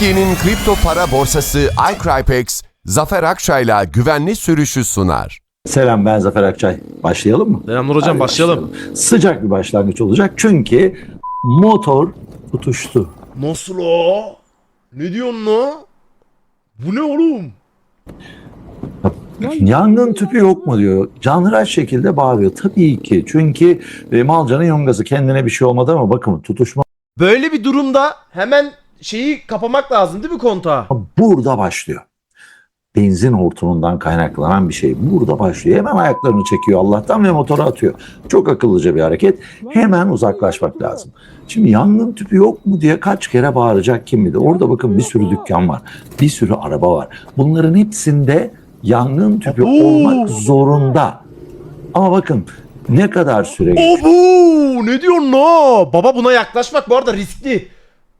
Türkiye'nin kripto para borsası iCrypex, Zafer Akçay'la güvenli sürüşü sunar. Selam ben Zafer Akçay. Başlayalım mı? Selamlar hocam, Hadi başlayalım. Sıcak bir başlangıç olacak çünkü motor tutuştu. Nasıl o? Ne diyorsun la? Bu ne oğlum? Yangın tüpü yok mu diyor. Canhıraş şekilde bağırıyor. Tabii ki çünkü e, Malcan'ın yongası kendine bir şey olmadı ama bakın tutuşma Böyle bir durumda hemen şeyi kapamak lazım değil mi kontağı? burada başlıyor. Benzin hortumundan kaynaklanan bir şey. Burada başlıyor. Hemen ayaklarını çekiyor Allah'tan ve motora atıyor. Çok akıllıca bir hareket. Hemen uzaklaşmak lazım. Şimdi yangın tüpü yok mu diye kaç kere bağıracak kim bilir. Orada bakın bir sürü dükkan var. Bir sürü araba var. Bunların hepsinde yangın tüpü olmak zorunda. Ama bakın ne kadar süre Obu! Ne diyorsun la? Baba buna yaklaşmak bu arada riskli.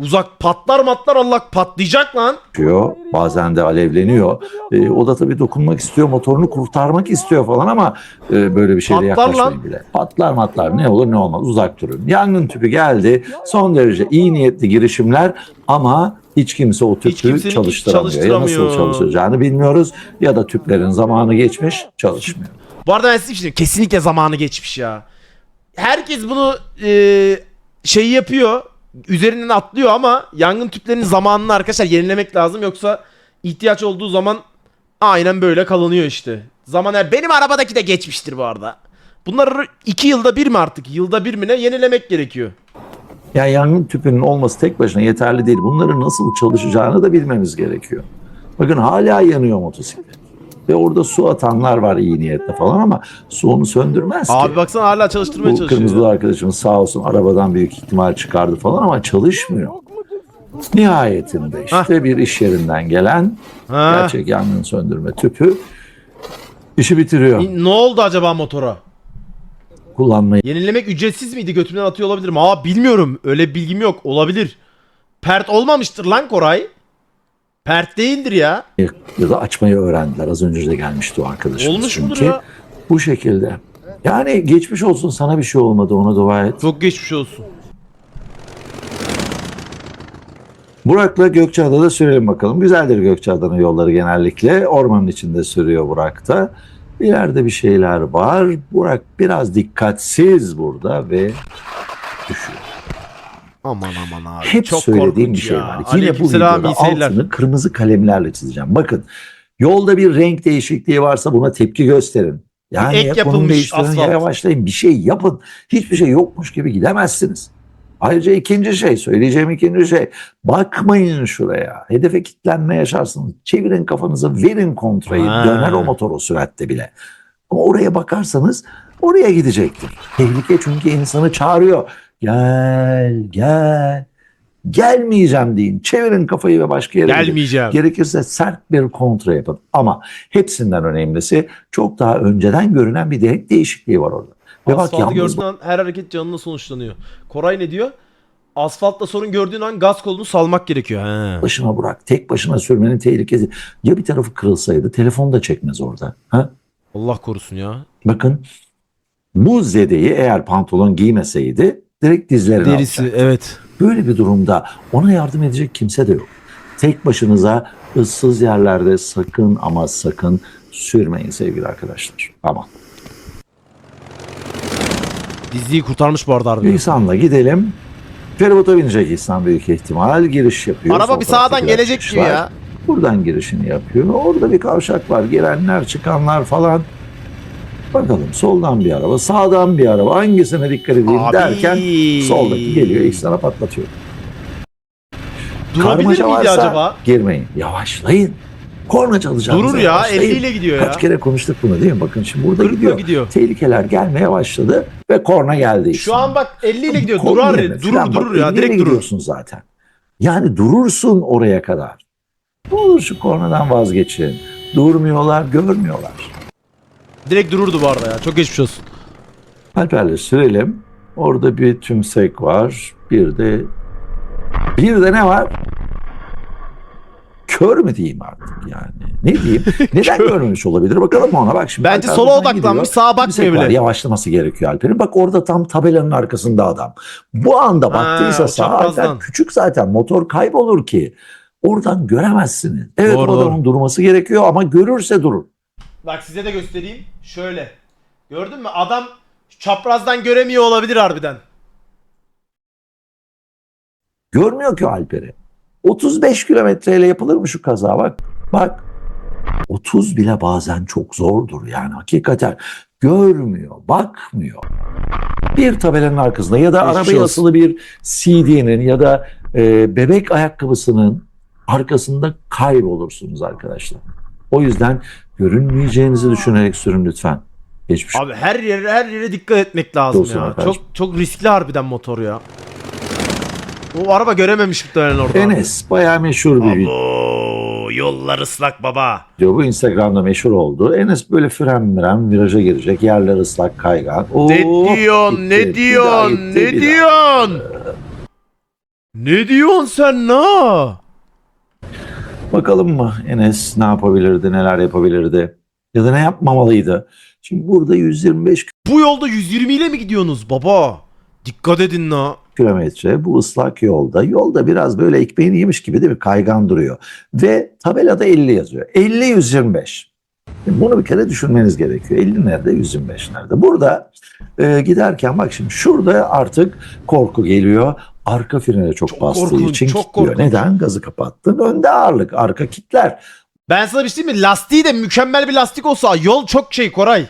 Uzak patlar matlar Allah patlayacak lan. geçiyor. Bazen de alevleniyor. Ee, o da tabii dokunmak istiyor, motorunu kurtarmak istiyor falan ama e, böyle bir şeyle Patlar yaklaşmayın lan. bile. Patlar matlar ne olur ne olmaz uzak durun. Yangın tüpü geldi. Son derece iyi niyetli girişimler ama hiç kimse o tüpü kimsenin çalıştıramıyor. Ya nasıl çalışacağını bilmiyoruz ya da tüplerin zamanı geçmiş çalışmıyor. Bu arada ben size bir şey diyeyim. Kesinlikle zamanı geçmiş ya. Herkes bunu e, şey yapıyor. Üzerinden atlıyor ama yangın tüplerinin zamanını arkadaşlar yenilemek lazım. Yoksa ihtiyaç olduğu zaman aynen böyle kalınıyor işte. Zaman her benim arabadaki de geçmiştir bu arada. Bunları iki yılda bir mi artık? Yılda bir mi ne? Yenilemek gerekiyor. Yani yangın tüpünün olması tek başına yeterli değil. Bunların nasıl çalışacağını da bilmemiz gerekiyor. Bakın hala yanıyor motosiklet. Ve orada su atanlar var iyi niyetle falan ama su onu söndürmez ki. Abi baksana hala çalıştırmaya Bu çalışıyor. kırmızılı arkadaşımız sağ olsun arabadan büyük ihtimal çıkardı falan ama çalışmıyor. Nihayetinde işte bir iş yerinden gelen Ha. gerçek yangın söndürme tüpü işi bitiriyor. Ne oldu acaba motora? Kullanmayı Yenilemek ücretsiz miydi? Götümden atıyor olabilirim. Aa bilmiyorum. Öyle bir bilgim yok. Olabilir. Pert olmamıştır lan Koray. Pert değildir ya. ya da açmayı öğrendiler. Az önce de gelmişti o arkadaşımız Olmuş mudur çünkü. ya? Bu şekilde. Yani geçmiş olsun sana bir şey olmadı ona dua et. Çok geçmiş olsun. Burak'la Gökçeada'da sürelim bakalım. Güzeldir Gökçeada'nın yolları genellikle. Ormanın içinde sürüyor Burak'ta. İleride bir şeyler var. Burak biraz dikkatsiz burada ve düşüyor. Aman aman abi. Hep Çok söylediğim bir şey ya. var. Yine bu videoda altını kırmızı kalemlerle çizeceğim. Bakın yolda bir renk değişikliği varsa buna tepki gösterin. Yani ek ya yapılmış asfalt. yavaşlayın bir şey yapın. Hiçbir şey yokmuş gibi gidemezsiniz. Ayrıca ikinci şey söyleyeceğim ikinci şey bakmayın şuraya. Hedefe kilitlenme yaşarsınız. Çevirin kafanızı verin kontrayı Ha. döner o motor o süratte bile. Ama oraya bakarsanız oraya gidecektir. Tehlike çünkü insanı çağırıyor. Gel gel. Gelmeyeceğim deyin. Çevirin kafayı ve başka yere gidin. Gelmeyeceğim. Gerekirse sert bir kontra yapın. Ama hepsinden önemlisi çok daha önceden görünen bir renk değişikliği var orada. Ve bak Asfaltı yalnız gördüğün an her hareket canına sonuçlanıyor. Koray ne diyor? Asfaltta sorun gördüğün an gaz kolunu salmak gerekiyor. He. başına bırak. Tek başına sürmenin tehlikesi. Ya bir tarafı kırılsaydı telefon da çekmez orada. Ha? Allah korusun ya. Bakın bu zedeyi eğer pantolon giymeseydi direkt dizlerine Derisi alacaktı. evet. Böyle bir durumda ona yardım edecek kimse de yok. Tek başınıza ıssız yerlerde sakın ama sakın sürmeyin sevgili arkadaşlar. Aman. Diziyi kurtarmış bu arada harbi. İhsan'la gidelim. Feribota binecek İhsan büyük ihtimal. Giriş yapıyor. Araba Sol bir sağdan taraftakiler gelecek gibi çıkışlar. ya. Buradan girişini yapıyor. Orada bir kavşak var. Girenler çıkanlar falan. Bakalım soldan bir araba, sağdan bir araba. Hangisine dikkat edeyim Abi. derken soldaki geliyor. İhsan'a patlatıyor. Durabilir Karmaşa miydi varsa acaba? girmeyin. Yavaşlayın. Korna çalacağınıza Durur ya yavaşlayın. 50 ile gidiyor ya. Kaç kere konuştuk bunu değil mi? Bakın şimdi burada gidiyor. gidiyor. Tehlikeler gelmeye başladı ve korna geldi. Şu an bak 50 ile gidiyor. Kol Durar, durur durur bak, ya. Direkt durur. gidiyorsun zaten. Yani durursun oraya kadar. Ne olur şu kornadan vazgeçin. Durmuyorlar, görmüyorlar. Direkt dururdu bu arada ya. Çok geçmiş olsun. Alper'le sürelim. Orada bir tümsek var. Bir de bir de ne var? Kör mü diyeyim artık yani? Ne diyeyim? Neden görmemiş olabilir? Bakalım ona bak şimdi. Bence Alper sola buradan odaklanmış, gidiyor. sağa bakmıyor Tümsek var, bile. Yavaşlaması gerekiyor Alper'in. Bak orada tam tabelanın arkasında adam. Bu anda baktıysa o sağa çaprazdan. Alper küçük zaten motor kaybolur ki. Oradan göremezsiniz. Evet Doğru, o adamın durması gerekiyor ama görürse durur. Bak size de göstereyim. Şöyle. Gördün mü? Adam çaprazdan göremiyor olabilir harbiden. Görmüyor ki Alper'i. 35 kilometreyle yapılır mı şu kaza bak. Bak. 30 bile bazen çok zordur yani hakikaten. Görmüyor, bakmıyor. Bir tabelanın arkasında ya da arabaya asılı bir CD'nin ya da e, bebek ayakkabısının arkasında kaybolursunuz arkadaşlar. O yüzden görünmeyeceğinizi düşünerek sürün lütfen. Geçmiş Abi her yere her yere dikkat etmek lazım Olsun ya. arkadaşım. Çok çok riskli harbiden motor ya. O araba görememiş muhtemelen orada. Enes bayağı meşhur bir. Abo, yollar ıslak baba. Bu Instagram'da meşhur oldu. Enes böyle fren miren viraja girecek. Yerler ıslak kaygan. Ne Oo, diyorsun? gitti. Ne diyorsun? gitti, Ne diyorsun? Ne diyorsun sen ne? Bakalım mı Enes ne yapabilirdi, neler yapabilirdi? Ya da ne yapmamalıydı? Şimdi burada 125 Bu yolda 120 ile mi gidiyorsunuz baba? Dikkat edin la. kilometre bu ıslak yolda. Yolda biraz böyle ekmeğini yemiş gibi değil mi? Kaygan duruyor. Ve tabelada 50 yazıyor. 50 125. Şimdi bunu bir kere düşünmeniz gerekiyor. 50 nerede, 125 nerede? Burada e, giderken bak şimdi şurada artık korku geliyor. Arka frene çok, Çok bastığı korkunç, için çok kilitliyor. korkunç. Neden? Gazı kapattın. Önde ağırlık, arka kitler. Ben sana bir şey mi? Lastiği de mükemmel bir lastik olsa yol çok şey Koray.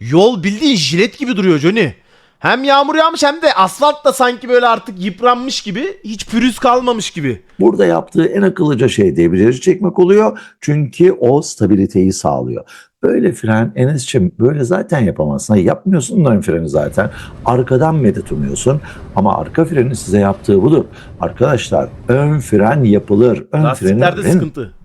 Yol bildiğin jilet gibi duruyor Johnny. Hem yağmur yağmış hem de asfalt da sanki böyle artık yıpranmış gibi. Hiç pürüz kalmamış gibi. Burada yaptığı en akıllıca şey debriyajı çekmek oluyor. Çünkü o stabiliteyi sağlıyor. Böyle fren Enes'ciğim böyle zaten yapamazsın. Hayır, yapmıyorsun ön freni zaten. Arkadan medet umuyorsun. Ama arka frenin size yaptığı budur. Arkadaşlar ön fren yapılır. Ön freni Lastiklerde sıkıntı.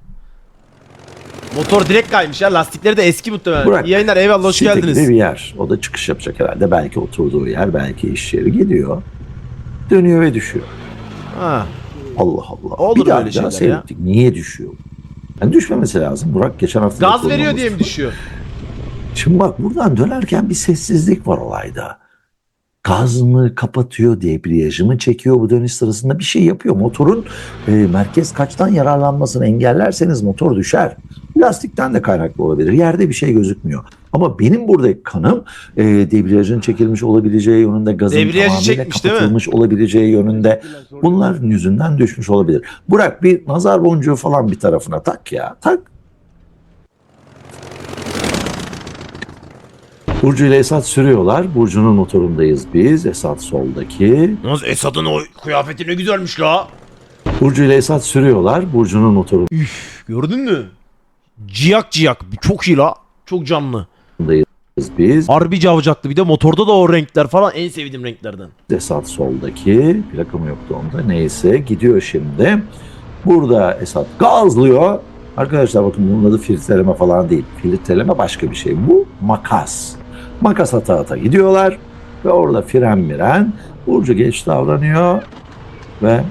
Motor direkt kaymış ya. Lastikleri de eski muhtemelen. Burak, İyi yayınlar eyvallah hoş geldiniz. bir yer. O da çıkış yapacak herhalde. Belki oturduğu yer, belki iş yeri gidiyor. Dönüyor ve düşüyor. Ha. Allah Allah. Olur bir daha daha şeyler ya. seyrettik. Niye düşüyor? Yani düşmemesi lazım. Burak geçen hafta Gaz veriyor diye mi düşüyor? Şimdi bak buradan dönerken bir sessizlik var olayda. Gaz mı kapatıyor, debriyajı mı çekiyor bu dönüş sırasında bir şey yapıyor. Motorun e, merkez kaçtan yararlanmasını engellerseniz motor düşer. Lastikten de kaynaklı olabilir. Yerde bir şey gözükmüyor. Ama benim burada kanım e, debriyajın çekilmiş olabileceği yönünde, gazın Debriyajı tamamıyla çekmiş, değil mi? kapatılmış olabileceği yönünde. Bunların yüzünden düşmüş olabilir. Burak bir nazar boncuğu falan bir tarafına tak ya. Tak. Burcu ile Esat sürüyorlar. Burcu'nun motorundayız biz. Esat soldaki. Nasıl Esad'ın o kıyafeti ne güzelmiş la. Burcu ile Esat sürüyorlar. Burcu'nun motorundayız Gördün mü? Ciyak ciyak. Çok iyi la. Çok canlı. biz. Harbi cavcaklı. Bir de motorda da o renkler falan en sevdiğim renklerden. Esat soldaki. Plakam yoktu onda. Neyse gidiyor şimdi. Burada Esat gazlıyor. Arkadaşlar bakın bunun adı filtreleme falan değil. Filtreleme başka bir şey. Bu makas. Makas ata ata gidiyorlar. Ve orada fren miren. Burcu geç davranıyor. Ve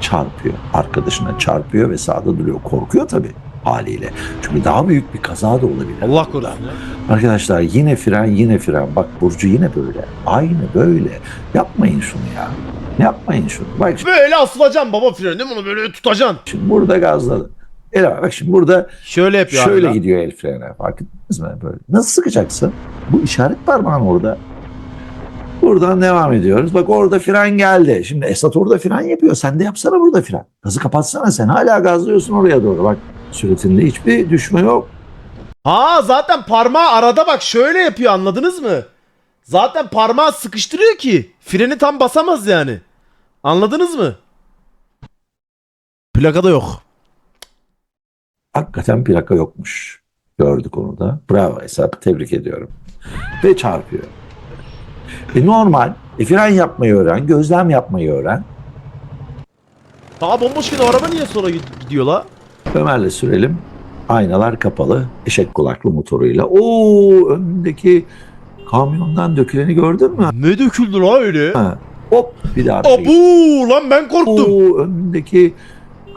çarpıyor. Arkadaşına çarpıyor ve sağda duruyor. Korkuyor tabii haliyle. Çünkü daha büyük bir kaza da olabilir. Allah korusun. Arkadaşlar yine fren yine fren. Bak Burcu yine böyle. Aynı böyle. Yapmayın şunu ya. Yapmayın şunu. Bak şimdi, Böyle asılacaksın baba freni değil mi? Onu böyle tutacaksın. şimdi burada gazladı. El bak şimdi burada Şöyle yapıyor şöyle abi. gidiyor el frene. Fark ettiniz mi? Böyle. Nasıl sıkacaksın? Bu işaret parmağın orada. Buradan devam ediyoruz. Bak orada fren geldi. Şimdi Esat orada fren yapıyor. Sen de yapsana burada fren. Gazı kapatsana sen. Hala gazlıyorsun oraya doğru. Bak süretinde hiçbir düşme yok. Ha zaten parmağı arada bak şöyle yapıyor anladınız mı? Zaten parmağı sıkıştırıyor ki freni tam basamaz yani. Anladınız mı? Plakada yok. Hakikaten plaka yokmuş. Gördük onu da. Bravo Esat. Tebrik ediyorum. Ve çarpıyor. E normal. E fren yapmayı öğren. Gözlem yapmayı öğren. Daha bomboşken o araba niye sonra gid- gidiyor la? Ömer'le sürelim. Aynalar kapalı. Eşek kulaklı motoruyla. Oo önündeki kamyondan döküleni gördün mü? Ne döküldü la öyle? Ha, hop bir daha. arkaya Abu lan ben korktum. Oo, önündeki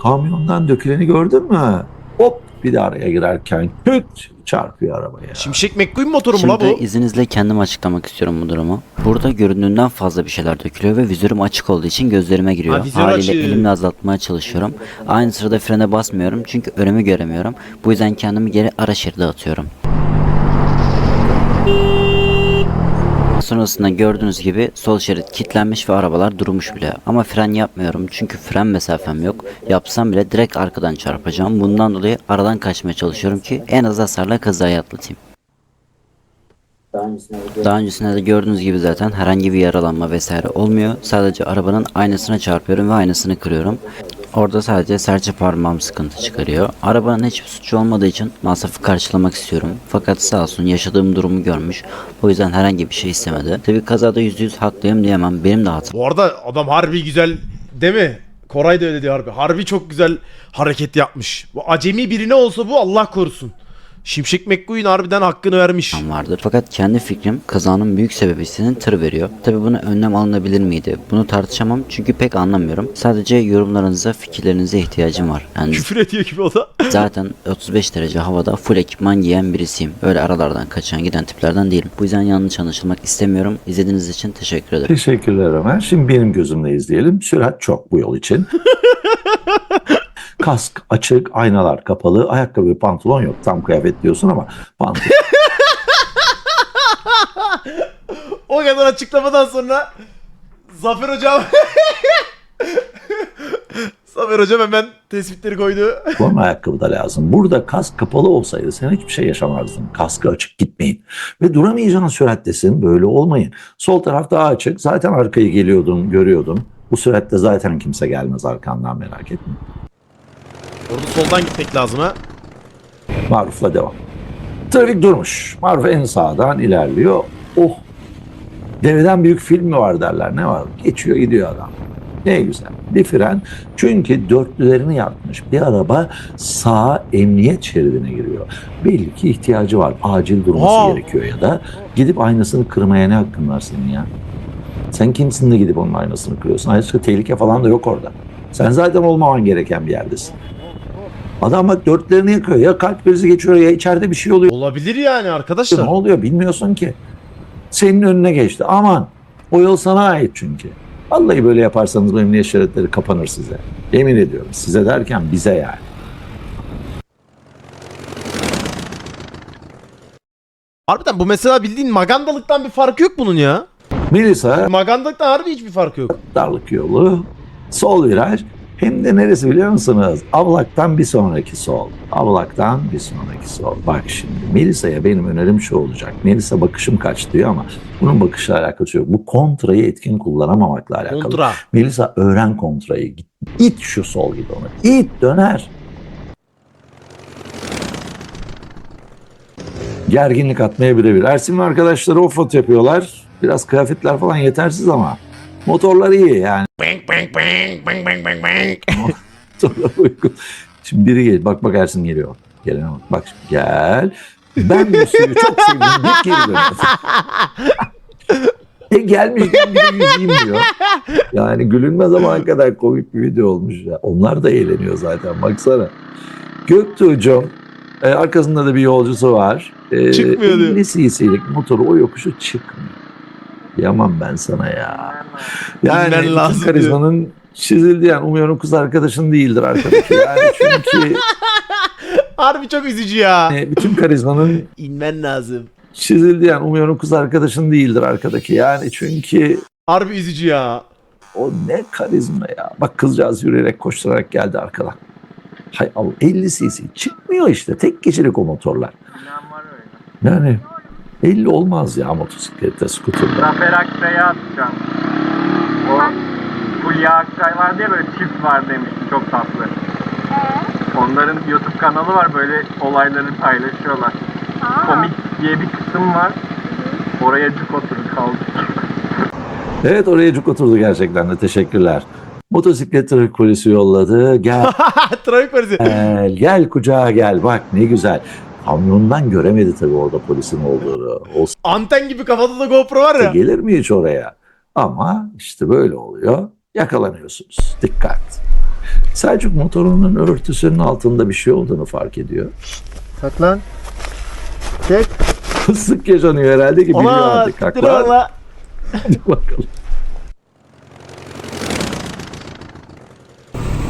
kamyondan döküleni gördün mü? Hop bir de araya girerken küt Çarpıyor arabaya. Şimşek McQueen motoru mu la Şimdi bu? izninizle kendim açıklamak istiyorum bu durumu. Burada göründüğünden fazla bir şeyler dökülüyor ve vizörüm açık olduğu için gözlerime giriyor. Ha, vizör Haliyle açık. elimle azaltmaya çalışıyorum. Aynı sırada frene basmıyorum çünkü önümü göremiyorum. Bu yüzden kendimi geri ara şeride atıyorum. Sonrasında gördüğünüz gibi sol şerit kilitlenmiş ve arabalar durmuş bile. Ama fren yapmıyorum çünkü fren mesafem yok. Yapsam bile direkt arkadan çarpacağım. Bundan dolayı aradan kaçmaya çalışıyorum ki en az hasarla kazayı atlatayım. Daha öncesinde de gördüğünüz gibi zaten herhangi bir yaralanma vesaire olmuyor. Sadece arabanın aynasına çarpıyorum ve aynasını kırıyorum. Orada sadece serçe parmağım sıkıntı çıkarıyor. Arabanın hiçbir suçu olmadığı için masrafı karşılamak istiyorum. Fakat sağ olsun yaşadığım durumu görmüş. O yüzden herhangi bir şey istemedi. Tabi kazada %100 haklıyım diyemem. Benim de hatam. Bu arada adam harbi güzel değil mi? Koray da öyle diyor harbi. Harbi çok güzel hareket yapmış. Bu acemi birine olsa bu Allah korusun. Şimşek McQueen harbiden hakkını vermiş. vardır. Fakat kendi fikrim kazanın büyük sebebisinin tır veriyor. Tabi buna önlem alınabilir miydi? Bunu tartışamam çünkü pek anlamıyorum. Sadece yorumlarınıza, fikirlerinize ihtiyacım var. Yani Küfür ediyor gibi o da. zaten 35 derece havada full ekipman giyen birisiyim. Öyle aralardan kaçan giden tiplerden değilim. Bu yüzden yanlış anlaşılmak istemiyorum. İzlediğiniz için teşekkür ederim. Teşekkürler Ömer. Şimdi benim gözümle izleyelim. Sürat çok bu yol için. Kask açık, aynalar kapalı, ayakkabı, pantolon yok. Tam kıyafet diyorsun ama pantolon. O kadar açıklamadan sonra Zafer hocam Zafer hocam hemen tespitleri koydu. Forma ayakkabı da lazım. Burada kask kapalı olsaydı sen hiçbir şey yaşamazdın. Kaskı açık gitmeyin. Ve duramayacağın sürattesin. Böyle olmayın. Sol taraf daha açık. Zaten arkayı geliyordun, görüyordun. Bu süratte zaten kimse gelmez arkandan merak etme. Orada soldan gitmek lazım ha. Maruf'la devam. Trafik durmuş. Maruf en sağdan ilerliyor. Oh! Deveden büyük film mi var derler. Ne var? Geçiyor gidiyor adam. Ne güzel. Bir fren. Çünkü dörtlülerini yapmış. Bir araba sağ emniyet şeridine giriyor. Belli ki ihtiyacı var. Acil durması Aa! gerekiyor ya da gidip aynasını kırmaya ne hakkın var senin ya? Sen kimsin de gidip onun aynasını kırıyorsun? Ayrıca tehlike falan da yok orada. Sen zaten olmaman gereken bir yerdesin. Adam bak dörtlerini yakıyor. Ya kalp krizi geçiyor ya içeride bir şey oluyor. Olabilir yani Ne arkadaşlar. oluyor bilmiyorsun ki. Senin önüne geçti. Aman o yol sana ait çünkü. Vallahi böyle yaparsanız bu emniyet şeritleri kapanır size. Yemin ediyorum. Size derken bize yani. Harbiden bu mesela bildiğin magandalıktan bir farkı yok bunun ya. Melisa Magandalıktan harbi hiçbir farkı yok. darlık yolu. Sol viraj. Hem de neresi biliyor musunuz? Avlaktan bir sonraki sol. Avlaktan bir sonraki sol. Bak şimdi Melisa'ya benim önerim şu olacak. Melisa bakışım kaç diyor ama bunun bakışla alakası yok. Bu kontrayı etkin kullanamamakla alakalı. Kontra. Melisa öğren kontrayı. İt şu sol gibi onu. İt döner. Gerginlik atmaya birebir. Ersin ve arkadaşları offroad yapıyorlar. Biraz kıyafetler falan yetersiz ama motorlar iyi yani. Motorlar uygun. Şimdi biri gel. Bak bak Ersin geliyor. Gelene bak. Bak şimdi gel. Ben bu suyu çok sevdim. Hep geri dönüyor. E gelmişken bir yüzeyim diyor. Yani gülünmez ama kadar komik bir video olmuş ya. Onlar da eğleniyor zaten baksana. Göktuğ'cum e, arkasında da bir yolcusu var. E, Çıkmıyor diyor. 50 cc'lik motoru o yokuşu çıkmıyor. Yaman ben sana ya. Yani bütün lazım karizmanın çizildi yani. Umuyorum kız arkadaşın değildir arkadaki. Yani çünkü Harbi çok üzücü ya. bütün karizmanın İnmen lazım. çizildi yani. Umuyorum kız arkadaşın değildir arkadaki. Yani çünkü Harbi üzücü ya. O ne karizma ya. Bak kızcağız yürüyerek koşturarak geldi arkadan. Hay Allah 50 cc çıkmıyor işte. Tek kişilik o motorlar. Yani 50 olmaz ya motosiklette, skuterda. Zafer Akçay'a atacağım. O Fulya Akçay var diye böyle çift var demişti çok tatlı. Onların YouTube kanalı var böyle olayları paylaşıyorlar. Komik diye bir kısım var. Oraya cuk oturup kaldık. Evet oraya cuk oturdu gerçekten de teşekkürler. Motosiklet trafik polisi yolladı. Gel Trafik polisi. gel, gel kucağa gel. Bak ne güzel. Kamyondan göremedi tabii orada polisin olduğunu. Olsa Anten gibi kafada da GoPro var ya. gelir mi hiç oraya? Ama işte böyle oluyor. Yakalanıyorsunuz. Dikkat. Selçuk motorunun örtüsünün altında bir şey olduğunu fark ediyor. Saklan. Tek. Fıstık yaşanıyor herhalde ki biliyor Ona artık siktir haklar. ola. Hadi bakalım.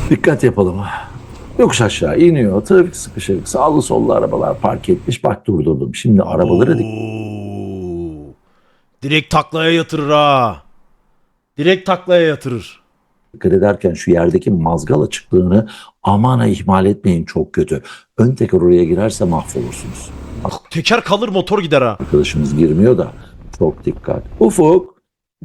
Dikkat yapalım. Yokuş aşağı iniyor. Trafik sıkışık. Sağlı sollu arabalar park etmiş. Bak durdurdum. Şimdi arabaları dik-. Direkt taklaya yatırır ha. Direkt taklaya yatırır. dikkat ederken şu yerdeki mazgal açıklığını aman ha ihmal etmeyin çok kötü. Ön teker oraya girerse mahvolursunuz. Teker kalır motor gider ha. Arkadaşımız girmiyor da çok dikkat. Ufuk.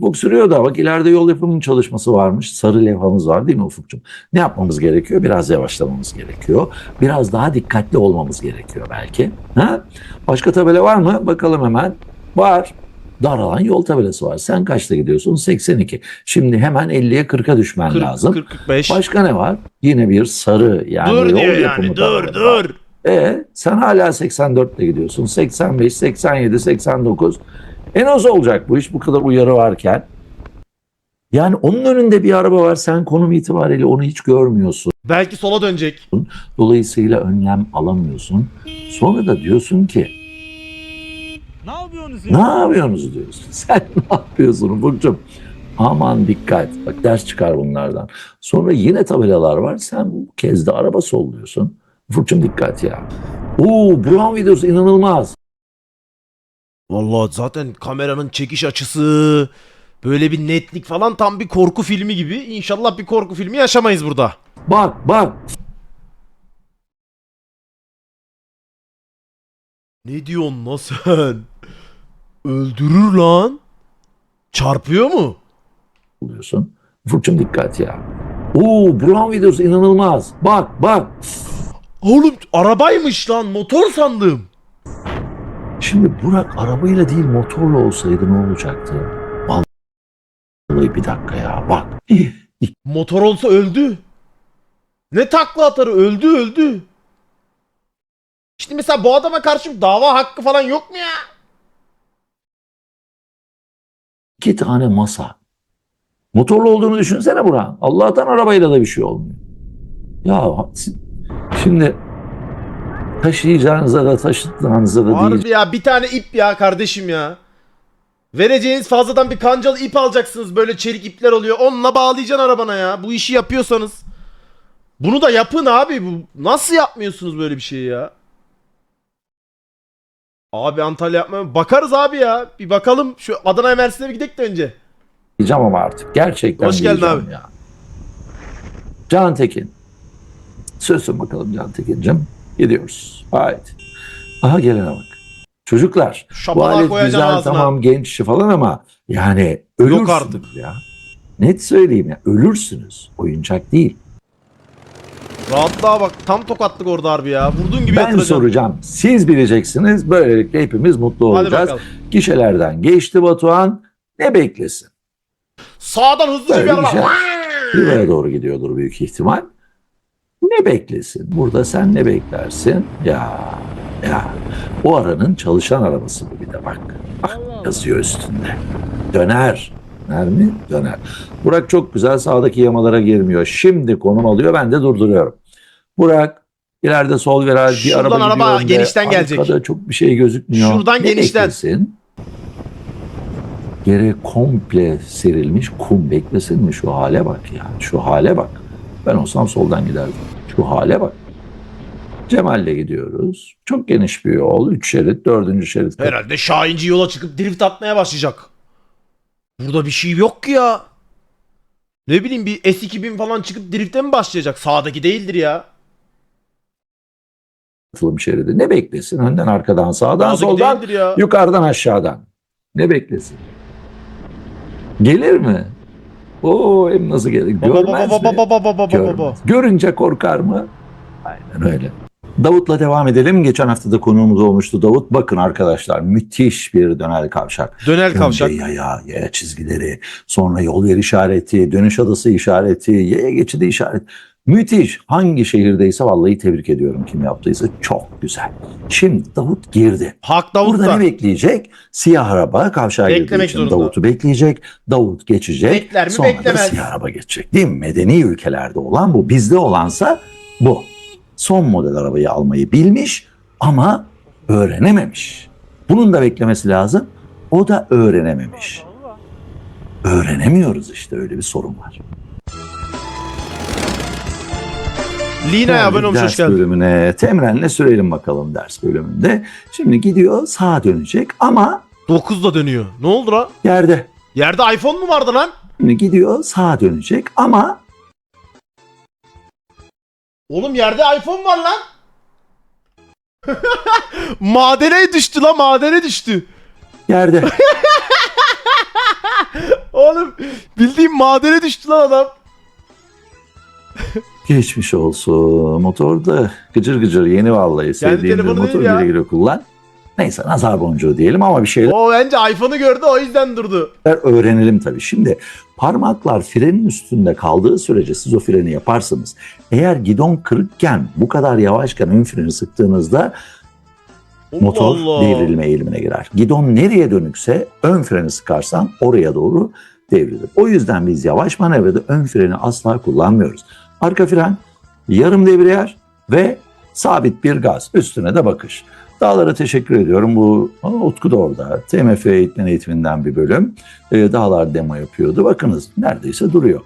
Ufuk sürüyor da bak ileride yol yapımı çalışması varmış. Sarı levhamız var değil mi Ufukcuğum? Ne yapmamız gerekiyor? Biraz yavaşlamamız gerekiyor. Biraz daha dikkatli olmamız gerekiyor belki. Ha? Başka tabela var mı? Bakalım hemen. Var. Daralan yol tabelası var. Sen kaçta gidiyorsun? 82. Şimdi hemen 50'ye 40'a düşmen 40, lazım. 40 45. Başka ne var? Yine bir sarı yani dur yol diyor yani. Dur var. dur. E sen hala 84 ile gidiyorsun. 85, 87, 89. En az olacak bu iş bu kadar uyarı varken. Yani onun önünde bir araba var. Sen konum itibariyle onu hiç görmüyorsun. Belki sola dönecek. Dolayısıyla önlem alamıyorsun. Sonra da diyorsun ki Ne yapıyorsunuz ne yapıyorsunuz diyorsun. Sen ne yapıyorsun Ufukcuğum? Aman dikkat. Bak ders çıkar bunlardan. Sonra yine tabelalar var. Sen bu kez de araba solluyorsun. Ufukcuğum dikkat ya. Oo Brown videosu inanılmaz. Vallahi zaten kameranın çekiş açısı böyle bir netlik falan tam bir korku filmi gibi. İnşallah bir korku filmi yaşamayız burada. Bak bak Ne diyorsun lan sen? Öldürür lan. Çarpıyor mu? oluyorsun. Ufukcuğum dikkat ya. Oo Brown videosu inanılmaz. Bak bak. Oğlum arabaymış lan motor sandım. Şimdi Burak arabayla değil motorla olsaydı ne olacaktı? Vallahi bir dakika ya bak. Motor olsa öldü. Ne takla atarı öldü öldü. İşte mesela bu adama karşı dava hakkı falan yok mu ya? İki tane masa. Motorlu olduğunu düşünsene Burak. Allah'tan arabayla da bir şey olmuyor. Ya şimdi taşıyacağınıza da taşıtacağınıza da değil. Harbi ya bir tane ip ya kardeşim ya. Vereceğiniz fazladan bir kancalı ip alacaksınız böyle çelik ipler oluyor. Onunla bağlayacaksın arabana ya. Bu işi yapıyorsanız. Bunu da yapın abi. Bu nasıl yapmıyorsunuz böyle bir şeyi ya? Abi Antalya yapma. Bakarız abi ya. Bir bakalım. Şu Adana Mersin'e bir gidelim de önce. diyeceğim ama artık. Gerçekten Hoş geldin diyeceğim abi. Ya. Can Tekin. Sözsün bakalım Can Tekin'cim. Gidiyoruz. Haydi. Aha gelene bak. Çocuklar. Bu Şapalağı alet güzel ağzına. tamam genç falan ama yani ölürsünüz artık. ya. Net söyleyeyim ya ölürsünüz. Oyuncak değil. Rahatlığa bak. Tam tokatlık orada harbi ya. Vurduğun gibi ben yatıracaksın. soracağım. Siz bileceksiniz. Böylelikle hepimiz mutlu Hadi olacağız. bakalım. Gişelerden geçti Batuhan. Ne beklesin? Sağdan hızlıca Böyle bir araba. gişe. Riva'ya doğru gidiyordur büyük ihtimal. Ne beklesin? Burada sen ne beklersin? Ya ya o aranın çalışan arabası bu bir de bak. Bak yazıyor üstünde. Döner. Döner mi? Döner. Burak çok güzel sağdaki yamalara girmiyor. Şimdi konum alıyor ben de durduruyorum. Burak ileride sol viraj bir araba araba gidiyor önde. genişten gelecek. Arkada çok bir şey gözükmüyor. Şuradan Ne genişten. beklesin? Yere komple serilmiş kum beklesin mi? Şu hale bak ya. Şu hale bak. Ben olsam soldan giderdim. Şu hale bak. Cemal'le gidiyoruz. Çok geniş bir yol. Üç şerit, dördüncü şerit. Herhalde Şahinci yola çıkıp drift atmaya başlayacak. Burada bir şey yok ki ya. Ne bileyim bir S2000 falan çıkıp drift'e mi başlayacak? Sağdaki değildir ya. katılım şeridi. Ne beklesin? Önden, arkadan, sağdan, Sağdaki soldan, değildir ya. yukarıdan, aşağıdan. Ne beklesin? Gelir mi? Oo hem nasıl gelir? Görmez baba mi? baba baba baba baba. Görmez. Görünce korkar mı? Aynen öyle. Davut'la devam edelim. Geçen hafta da konuğumuz olmuştu Davut. Bakın arkadaşlar müthiş bir dönel kavşak. Döner kavşak. Önce yaya, yaya çizgileri, sonra yol yer işareti, dönüş adası işareti, yaya geçidi işaret. Müthiş. Hangi şehirdeyse vallahi tebrik ediyorum kim yaptıysa. Çok güzel. Şimdi Davut girdi. Hak Burada Davut'ta. ne bekleyecek? Siyah araba kavşağa girdiği Beklemek için zorunda. Davut'u bekleyecek. Davut geçecek. Bekler mi, sonra beklemez. da siyah araba geçecek. Değil mi? Medeni ülkelerde olan bu. Bizde olansa bu. Son model arabayı almayı bilmiş ama öğrenememiş. Bunun da beklemesi lazım. O da öğrenememiş. Öğrenemiyoruz işte öyle bir sorun var. Lina'ya abone olmuş hoş geldin. bölümüne. Temrenle sürelim bakalım ders bölümünde. Şimdi gidiyor sağa dönecek ama 9'da dönüyor. Ne oldu lan? yerde. Yerde iPhone mu vardı lan? Şimdi gidiyor sağa dönecek ama Oğlum yerde iPhone var lan. madene düştü lan madene düştü. yerde. Oğlum bildiğim madene düştü lan adam. Geçmiş olsun. Motorda gıcır gıcır yeni vallahi sevdiğim bir telefonu motor değil ya. güle güle kullan. Neyse nazar boncuğu diyelim ama bir şeyler O bence iPhone'u gördü o yüzden durdu. öğrenelim tabii. Şimdi parmaklar frenin üstünde kaldığı sürece siz o freni yaparsınız. Eğer gidon kırıkken bu kadar yavaşken ön freni sıktığınızda Allah motor Allah. devrilme eğilimine girer. Gidon nereye dönükse ön freni sıkarsan oraya doğru devrilir. O yüzden biz yavaş manevrada ön freni asla kullanmıyoruz. Arka fren, yarım debriyaj ve sabit bir gaz. Üstüne de bakış. Dağlara teşekkür ediyorum. Bu Utku da orada. TMF eğitmen eğitiminden bir bölüm. Ee, dağlar demo yapıyordu. Bakınız neredeyse duruyor.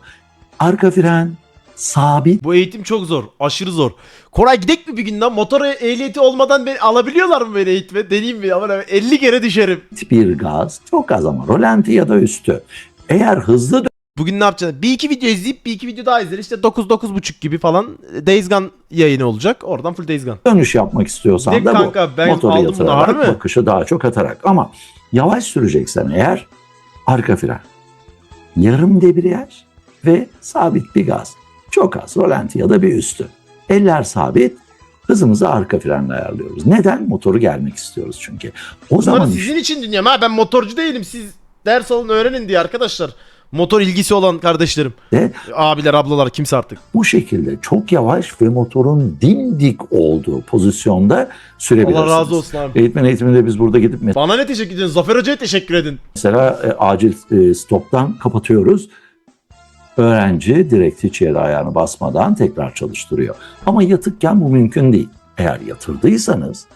Arka fren sabit Bu eğitim çok zor. Aşırı zor. Koray gidek mi bir günden motor ehliyeti olmadan beni alabiliyorlar mı beni eğitime? Deneyeyim mi? Ama 50 kere düşerim. bir gaz. Çok az ama rolanti ya da üstü. Eğer hızlı Bugün ne yapacaksın? Bir iki video izleyip bir iki video daha izler. İşte 9-9.5 gibi falan Days Gone yayını olacak. Oradan full Days Gone. dönüş yapmak istiyorsan de da kanka bu. ben Motoru aldım yatırarak, harbi bakışı daha çok atarak. Ama yavaş süreceksen eğer arka fren, yarım debriyaj ve sabit bir gaz. Çok az rolanti ya da bir üstü. Eller sabit, hızımızı arka frenle ayarlıyoruz. Neden? Motoru gelmek istiyoruz çünkü. O Bunları zaman sizin için dinliyorum ha. Ben motorcu değilim. Siz ders alın öğrenin diye arkadaşlar. Motor ilgisi olan kardeşlerim. işte Abiler, ablalar kimse artık. bu şekilde çok yavaş ve motorun dimdik olduğu pozisyonda sürebilirsiniz. Allah razı olsun abi. Eğitmen eğitiminde biz burada gidip Bana ne teşekkür ediyorsun? Zafer Hoca'ya teşekkür edin. Mesela e, acil e, stoptan kapatıyoruz. Öğrenci direkt hiç yere ayağını basmadan tekrar çalıştırıyor. Ama yatıkken bu mümkün değil. Eğer yatırdıysanız,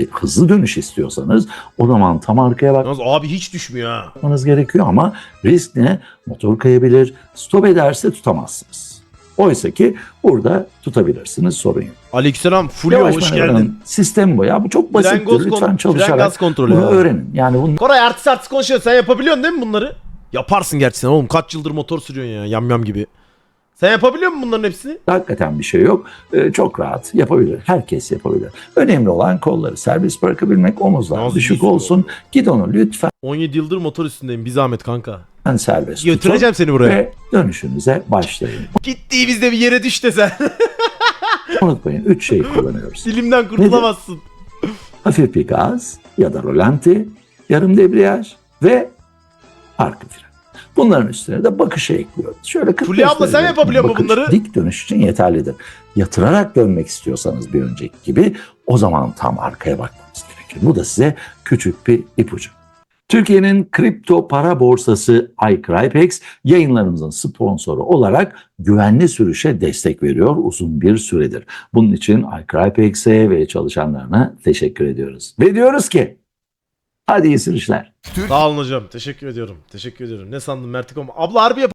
e, hızlı dönüş istiyorsanız o zaman tam arkaya Yalnız abi hiç düşmüyor ha. bakmanız gerekiyor ama risk ne? Motor kayabilir, stop ederse tutamazsınız. Oysa ki burada tutabilirsiniz sorun yok. Aleykümselam. Fulya hoş manevranın geldin. Sistem bu ya. Bu çok basittir. Lütfen kon- fren çalışarak kontrolü. bunu ya. öğrenin. Yani bunun Koray artist artist konuşuyor. Sen yapabiliyorsun değil mi bunları? Yaparsın gerçi sen oğlum. Kaç yıldır motor sürüyorsun ya. Yam yam gibi. Sen yapabiliyor musun bunların hepsini? Hakikaten bir şey yok. Ee, çok rahat yapabilir. Herkes yapabilir. Önemli olan kolları serbest bırakabilmek, omuzlar Nasıl düşük iyisin olsun. Gidonu lütfen 17 yıldır motor üstündeyim. Bir zahmet kanka. serbest tutun Götüreceğim seni buraya. ve dönüşünüze başlayın. Gittiğimizde bir yere düş de sen. Unutmayın üç şey kullanıyoruz. Dilimden kurtulamazsın. Hafif bir gaz ya da rolanti, yarım debriyaj ve arka fren. Bunların üstüne de bakışı ekliyoruz. Şöyle 45 Fulya abla sen yapabiliyor bakış bunları? Dik dönüş için yeterlidir. Yatırarak dönmek istiyorsanız bir önceki gibi o zaman tam arkaya bakmanız gerekir. Bu da size küçük bir ipucu. Türkiye'nin kripto para borsası iCrypex yayınlarımızın sponsoru olarak güvenli sürüşe destek veriyor uzun bir süredir. Bunun için iCrypex'e ve çalışanlarına teşekkür ediyoruz. Ve diyoruz ki hadi iyi sürüşler. Sağ olun hocam. Teşekkür ediyorum. Teşekkür ediyorum. Ne sandın Mertikom? Abla harbi yap.